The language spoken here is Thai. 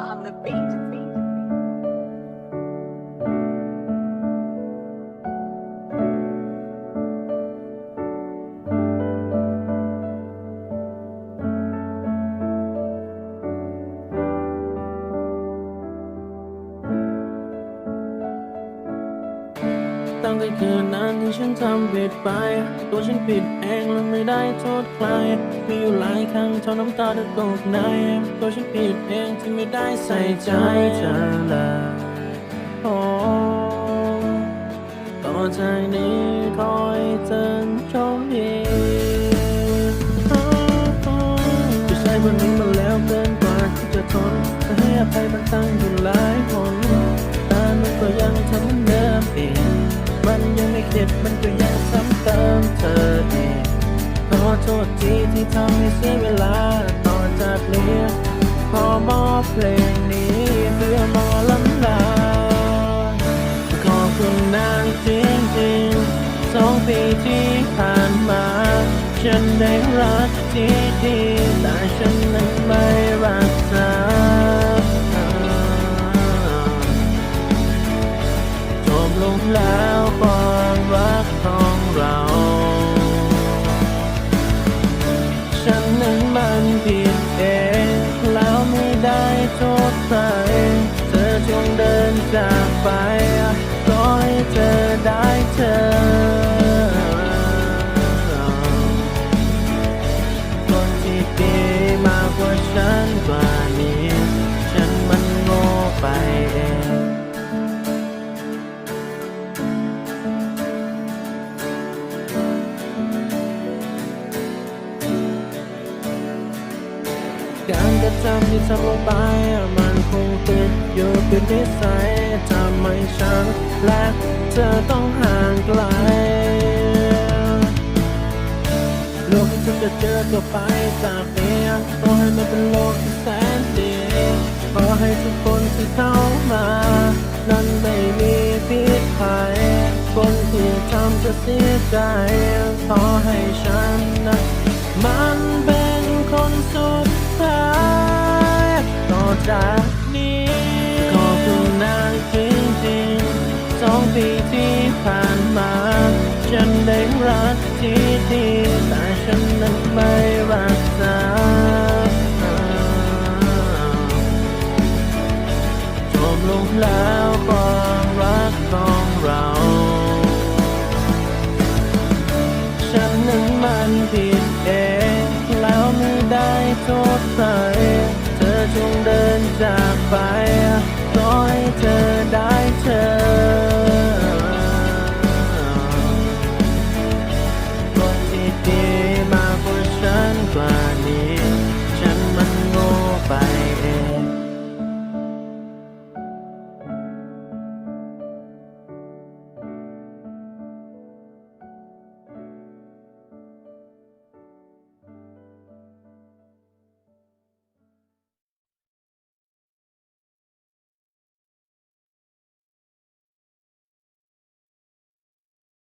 on the beat. ตั้งแต่คืนนั้นที่ฉันทำผิดไป ตัวฉันผิดเองและไม่ได้โทษใคร มีอยู่หลายครั้งเท่าน้ำตาจะตกใน ตัวฉันผิดเองที่ไม่ได้ใส่ใจเธอเลยโอ้ต่อจากนี้คอยเตือนโชคดีโอ้โอ้ผู้ชายคนนี้มันแล้วเกินกว่าที่จะทนจะให้อภัยมันตั้งอยู่หลายคนแต่มันก็ยังทำ ยังไม่เข็ดมันก็ยังซ้ำเติมเธอเองขอโทษทีที่ทำให้เสียเวลาต่อจากนี้ขอมอบเพลงนี้เพื่อมอลำลาขอบคุณนางจริงๆสองปีที่ผ่านมา ฉันได้รักที่ดีแต่ ไปปล่อยเธอได้เธอ คนที่ดีมากกว่าฉันกว่านี้ ฉันมันโง่ไปเองการกระทำที่ทำลงไป คงติดอยู่เป็นนิสัยทำให้ฉันและเธอต้องห่างไกลโลกที่ฉันจะเจอก็ไปจากนี้ขอให้มันเป็นโลกที่แสนดีขอให้ทุกคนที่เข้ามา นั้นไม่มีพิษภัยคนที่ทำจะเสียใจ ขอให้ฉันนั้นมันเป็นคนสุดท้ายต่อใจ โทษใครเธอจงเดินจากไปปล่อยเธอได้